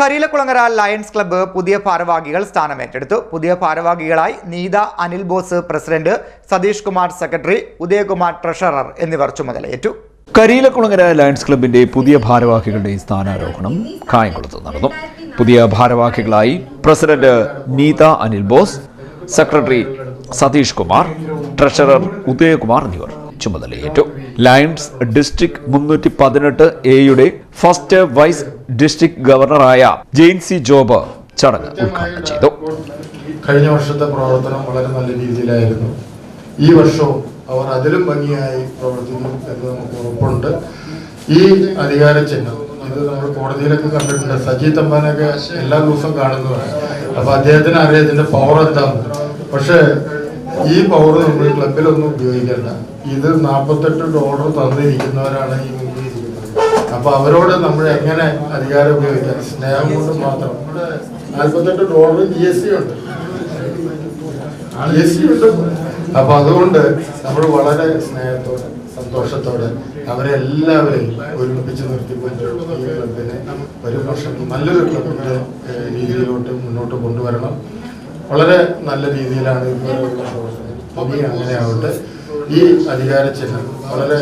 Kariyilakulangara lions club പുതിയ ഭാരവാഹികൾ സ്ഥാനമേറ്റെടുത്തു. പുതിയ ഭാരവാഹികളായി Neetha Anil Bose president Satheesh Kumar secretary Udayakumar treasurer എന്നിവർ ചുമതലയേറ്റു. കരിയിലക്കുളങ്ങര ലയൺസ് ക്ലബിന്റെ പുതിയ ഭാരവാഹികളുടെ സ്ഥാനാരോഹണം കായംകുളത്ത് നടന്നു. പുതിയ ഭാരവാഹികളായി president Neetha Anil Bose secretary Satheesh Kumar treasurer Udayakumar എന്നിവർ. ചുമതലയേറ്റു. ലയൺസ് ഡിസ്ട്രിക്ട് മുന്നൂറ്റി പതിനെട്ട് എയുടെ ഫസ്റ്റ് വൈസ് ഡിസ്ട്രിക്ട് ഗവർണറായ ജെയിൻ സി ജോബ് ചടങ്ങ് ഉദ്ഘാടനം ചെയ്തു. കഴിഞ്ഞ വർഷത്തെ പ്രവർത്തനം വളരെ നല്ല രീതിയിലായിരുന്നു. ഈ വർഷവും അവർ അതിലും ഭംഗിയായി പ്രവർത്തിക്കും എന്ന് നമുക്ക് ഉറപ്പുണ്ട്. ഈ അധികാര ചിഹ്നം ഇത് നമ്മൾ കോടതിയിലൊക്കെ കണ്ടിട്ടുണ്ട്. സജി തമ്പാനൊക്കെ എല്ലാ ദിവസവും കാണുന്നതാണ്. അപ്പൊ അദ്ദേഹത്തിന് അറിയാം ഇതിന്റെ പവർ എന്താണ് പക്ഷേ ഈ പവർ നമ്മൾ ക്ലബിലൊന്നും ഉപയോഗിക്കേണ്ട. ഇത് നാൽപ്പത്തെട്ട് ഡോളർ തന്നിരിക്കുന്നവരാണ് ഈ മുമ്പിൽ ഇരിക്കുന്നത്. അപ്പൊ അവരോട് നമ്മൾ എങ്ങനെ അധികാരം ഉപയോഗിക്കാം? സ്നേഹം കൊണ്ട് മാത്രം. നാൽപ്പത്തെട്ട് ഡോളർ ജി എസ് ടി ഉണ്ട്. ജി എസ് ടി ഉണ്ട്. അപ്പൊ അതുകൊണ്ട് നമ്മൾ വളരെ സ്നേഹത്തോടെ സന്തോഷത്തോടെ അവരെ എല്ലാവരെയും ഒരുമിപ്പിച്ച് നിർത്തിക്കൊണ്ട് ഈ ക്ലബിനെ ഒരു വർഷം നല്ലൊരു ക്ലബിന്റെ രീതിയിലോട്ട് മുന്നോട്ട് കൊണ്ടുവരണം. വളരെ നല്ല രീതിയിലാണ് ഇപ്പോൾ അങ്ങനെ ആവട്ടെ ഈ അധികാര ചിഹ്നം വളരെ.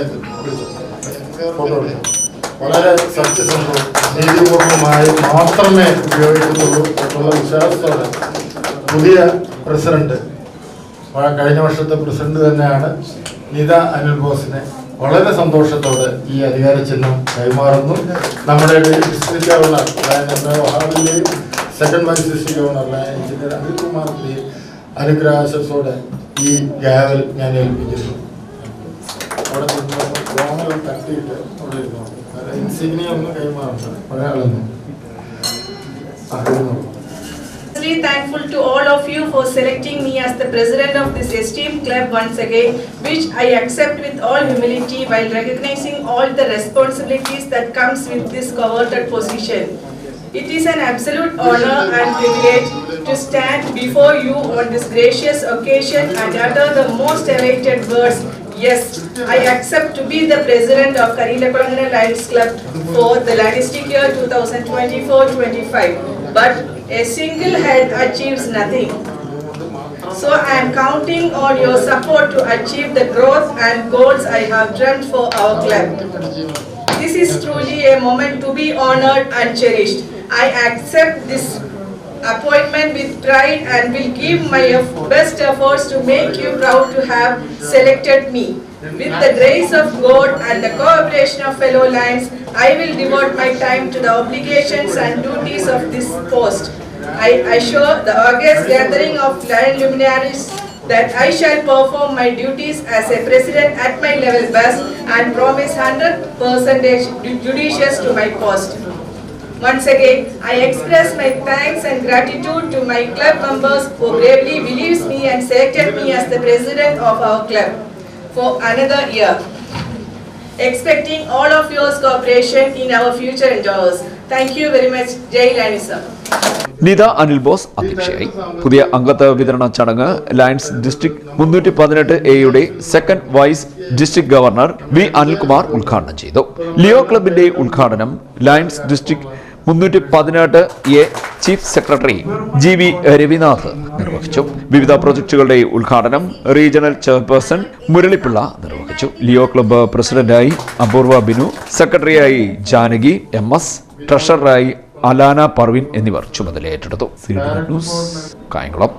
വളരെ സത്യസന്ധവും നീതിപൂർവമായി മാത്രമേ ഉപയോഗിക്കുന്നുള്ളൂ എന്നുള്ള വിശ്വാസത്തോടെ പുതിയ പ്രസിഡന്റ് കഴിഞ്ഞ വർഷത്തെ പ്രസിഡന്റ് തന്നെയാണ് നിത അനിൽ ബോസിനെ വളരെ സന്തോഷത്തോടെ ഈ അധികാര ചിഹ്നം കൈമാറുന്നു നമ്മുടെ ഡിസ്ട്രിക്ട് ഗവർണർ വഹാബിന്റെയും സെക്കൻഡ് വൈസ് ഡിസ്ട്രിക്ട് എഞ്ചിനീയർ അനിൽകുമാറിന്റെയും അനുഗ്രഹാശത്തോടെ ഈ ഗാവൽ ഞാൻ ഏൽപ്പിക്കുന്നു അവിടെ നിന്ന് ഗോമലം തട്ടിയിട്ട് അവിടെ ഇരുന്നു ഇൻസിഗ്നിയ ഒന്ന് കൈമാറുന്നത് പഴയ ആളൊന്നും അറിയുന്നു Really thankful to all of you for selecting me as the president of this esteemed club once again, which I accept with all humility while recognizing all the responsibilities that comes with this coveted position. It is an absolute honor and privilege to stand before you on this gracious occasion and utter the most elated words. Yes, I accept to be the president of Karila Kulangana Lions Club for the Lanistic year 2024-25. But a single head achieves nothing. So I am counting on your support to achieve the growth and goals I have dreamt for our club. This is truly a moment to be honored and cherished. I accept this appointment with pride and will give my best efforts to make you proud to have selected me. With the grace of God and the cooperation of fellow lions, I will devote my time to the obligations and duties of this post. I assure the august gathering of lion luminaries that I shall perform my duties as a president at my level best and promise 100% judicious to my post. Once again, I express my thanks and gratitude to my club members who bravely believes me and selected me as the president of our club for another year. Expecting all of your cooperation in our future endeavors. Thank you very much. Jai Lanisam. Nitha Anil Bose അധ്യക്ഷയായി പുതിയ അംഗത്വ വിതരണ ചടങ്ങ് lions district മുന്നൂറ്റി പതിനെട്ട് എയുടെ second vice district governor V Anilkumar ഉദ്ഘാടനം ചെയ്തു ലിയോ ക്ലബിന്റെ ഉദ്ഘാടനം ലയൺസ് ഡിസ്ട്രിക്ട് മുന്നൂറ്റി പതിനെട്ട് A chief secretary G V Ravinath നിർവഹിച്ചു. വിവിധ പ്രൊജക്ടുകളുടെ ഉദ്ഘാടനം റീജിയണൽ ചെയർപേഴ്സൺ മുരളിപ്പിള്ള നിർവഹിച്ചു. ലിയോ ക്ലബ്ബ് പ്രസിഡന്റായി അപൂർവ ബിനു സെക്രട്ടറിയായി ജാനകി എം എസ് ട്രഷററായി അലാന പർവിൻ എന്നിവർ ചുമതല ഏറ്റെടുത്തു ന്യൂസ് കായംകുളം.